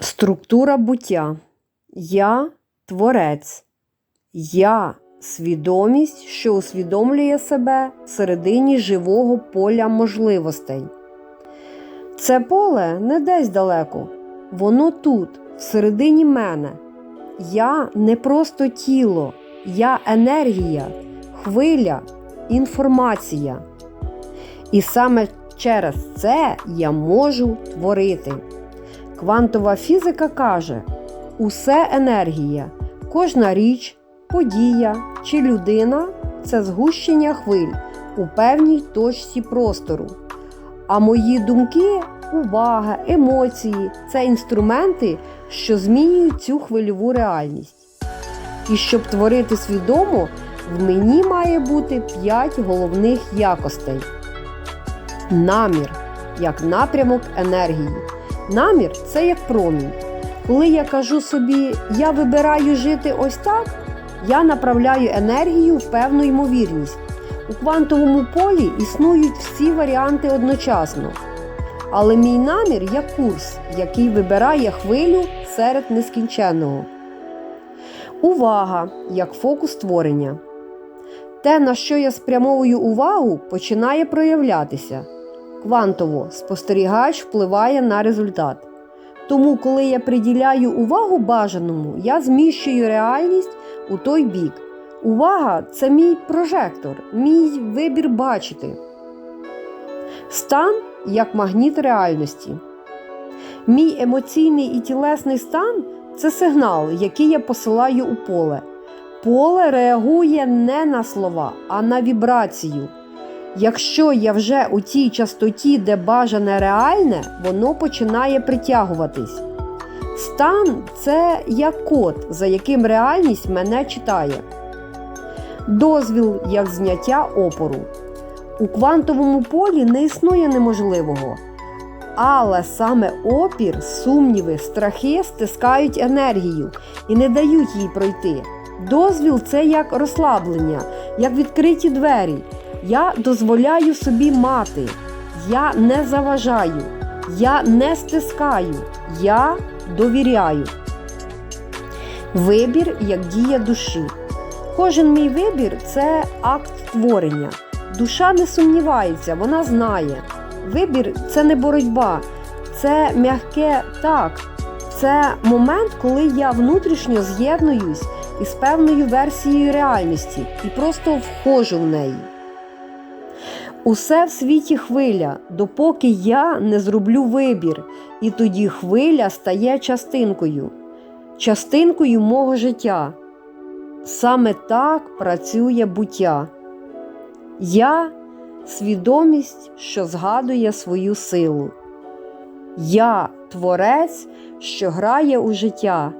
Структура буття. Я творець. Я свідомість, що усвідомлює себе всередині живого поля можливостей. Це поле не десь далеко, воно тут, всередині мене. Я не просто тіло, я енергія, хвиля, інформація. І саме через це я можу творити. Квантова фізика каже: усе енергія, кожна річ, подія чи людина це згущення хвиль у певній точці простору. А мої думки, увага, емоції це інструменти, що змінюють цю хвильову реальність. І щоб творити свідомо, в мені має бути п'ять головних якостей. Намір як напрямок енергії. Намір це як промінь. Коли я кажу собі, я вибираю жити ось так, я направляю енергію в певну ймовірність. У квантовому полі існують всі варіанти одночасно. Але мій намір як курс, який вибирає хвилю серед нескінченного. Увага як фокус творення. Те, на що я спрямовую увагу, починає проявлятися. Квантово спостерігач впливає на результат. Тому, коли я приділяю увагу бажаному, я зміщую реальність у той бік. Увага це мій прожектор, мій вибір бачити. Стан як магніт реальності. Мій емоційний і тілесний стан це сигнал, який я посилаю у поле. Поле реагує не на слова, а на вібрацію. Якщо я вже у тій частоті, де бажане реальне, воно починає притягуватись. Стан це як код, за яким реальність мене читає. Дозвіл як зняття опору. У квантовому полі не існує неможливого. Але саме опір, сумніви, страхи стискають енергію і не дають їй пройти. Дозвіл це як розслаблення, як відкриті двері. Я дозволяю собі мати, я не заважаю, я не стискаю, я довіряю. Вибір як дія душі. Кожен мій вибір це акт творення. Душа не сумнівається, вона знає. Вибір це не боротьба, це м'яке так. Це момент, коли я внутрішньо з'єднуюсь із певною версією реальності і просто входжу в неї. Усе в світі хвиля, допоки я не зроблю вибір, і тоді хвиля стає частинкою, частинкою мого життя. Саме так працює буття. Я свідомість, що згадує свою силу. Я творець, що грає у життя.